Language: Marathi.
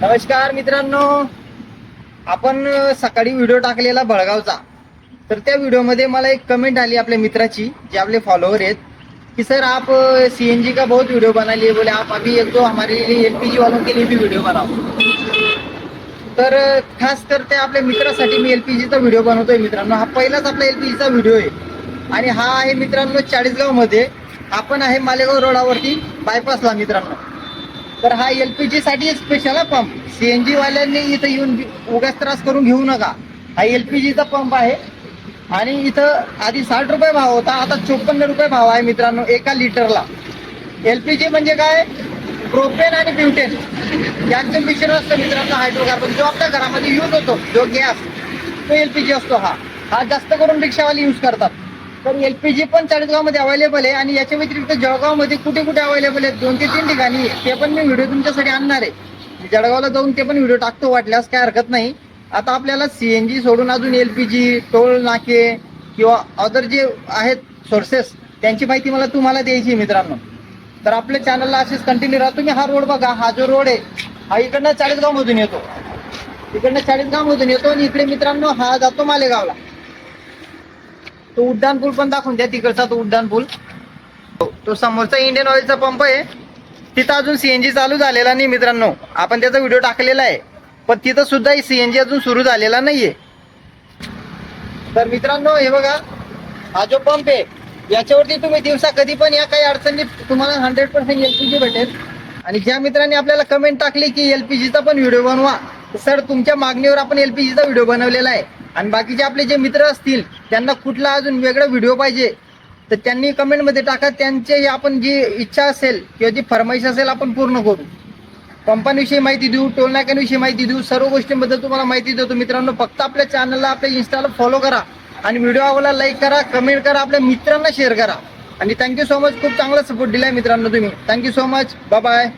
नमस्कार मित्रांनो. आपण सकाळी व्हिडिओ टाकलेला बळगावचा. तर त्या व्हिडिओमध्ये मला एक कमेंट आली आपल्या मित्राची जे आपले फॉलोअर आहेत कि सर आप सीएनजी का बहुत वीडियो बना लिए बोले आप अभी एक दो हमारे लिए एलपीजी वालों के लिए भी वीडियो बनाओ. तर खास तर त्या आपल्या मित्रासाठी मी एलपीजीचा व्हिडिओ बनवतोय मित्रांनो. हा पहिलाच आपला एलपीजीचा व्हिडिओ आहे. आणि हा आहे मित्रांनो चाळीसगावमध्ये. आपण आहे मालेगाव रोडावरती बायपासला मित्रांनो. तर हा एलपीजी साठी स्पेशल आहे पंप सीएनजी वाल्यांनी इथं येऊन उगाच त्रास करून घेऊ नका. हा एलपीजीचा पंप आहे. आणि इथं आधी साठ रुपये भाव होता आता चोपन्न रुपये भाव आहे मित्रांनो एका लिटरला. एलपीजी म्हणजे काय? प्रोपेन आणि ब्युटेन यांचं मिश्रण असतं मित्रांनो हायड्रोकार्बन जो आपल्या घरामध्ये यूज होतो जो गॅस तो एलपीजी असतो हा. हा जास्त करून रिक्षावाले यूज करतात. तर एलपीजी पण चाळीसगावमध्ये अवेलेबल आहे आणि याच्या व्यतिरिक्त जळगावमध्ये कुठे कुठे अवेलेबल आहे दोन ते तीन ठिकाणी. ते पण मी व्हिडिओ तुमच्यासाठी आणणार आहे. जळगावला जाऊन ते पण व्हिडिओ टाकतो वाटल्यास काय हरकत नाही. आता आपल्याला सीएनजी सोडून अजून एलपीजी टोल नाके किंवा अदर जे आहेत सोर्सेस त्यांची माहिती मला तुम्हाला द्यायची मित्रांनो. तर आपल्या चॅनलला असेच कंटिन्यू राहा. तुम्ही हा रोड बघा. हा जो रोड आहे हा इकडनं चाळीसगाव मधून येतो. इकडनं चाळीसगाव मधून येतो आणि इकडे मित्रांनो हा जातो मालेगावला. तो उड्डाण पूल पण दाखवून द्या तिकडचा तो उड्डाण पूल. तो समोरचा इंडियन ऑइलचा पंप आहे. तिथं अजून सीएनजी चालू झालेला नाही मित्रांनो. आपण त्याचा व्हिडिओ टाकलेला आहे. पण तिथं सुद्धा सीएनजी अजून सुरू झालेला नाहीये. तर मित्रांनो हे बघा. हा जो पंप आहे याच्यावरती तुम्ही दिवसा कधी पण या काही अडचणी तुम्हाला हंड्रेड पर्सेंट एलपीजी भेटेल. आणि ज्या मित्रांनी आपल्याला कमेंट टाकली की एलपीजीचा पण व्हिडिओ बनवा. सर तुमच्या मागणीवर आपण एलपीजीचा व्हिडिओ बनवलेला आहे. आणि बाकीचे आपले जे मित्र असतील त्यांना कुठला अजून वेगळा व्हिडिओ पाहिजे तर त्यांनी कमेंटमध्ये टाका. त्यांचे आपण जी इच्छा असेल किंवा जी फरमाईश असेल आपण पूर्ण करू. पंपांविषयी माहिती देऊ टोल नाक्यांविषयी माहिती देऊ सर्व गोष्टींबद्दल तुम्हाला माहिती देतो. मित्रांनो फक्त आपल्या चॅनलला आपल्या इन्स्टाला फॉलो करा आणि व्हिडिओ आवडला लाईक करा कमेंट करा आपल्या मित्रांना शेअर करा. आणि थँक्यू सो मच खूप चांगला सपोर्ट दिलाय मित्रांनो तुम्ही. Thank you so much bye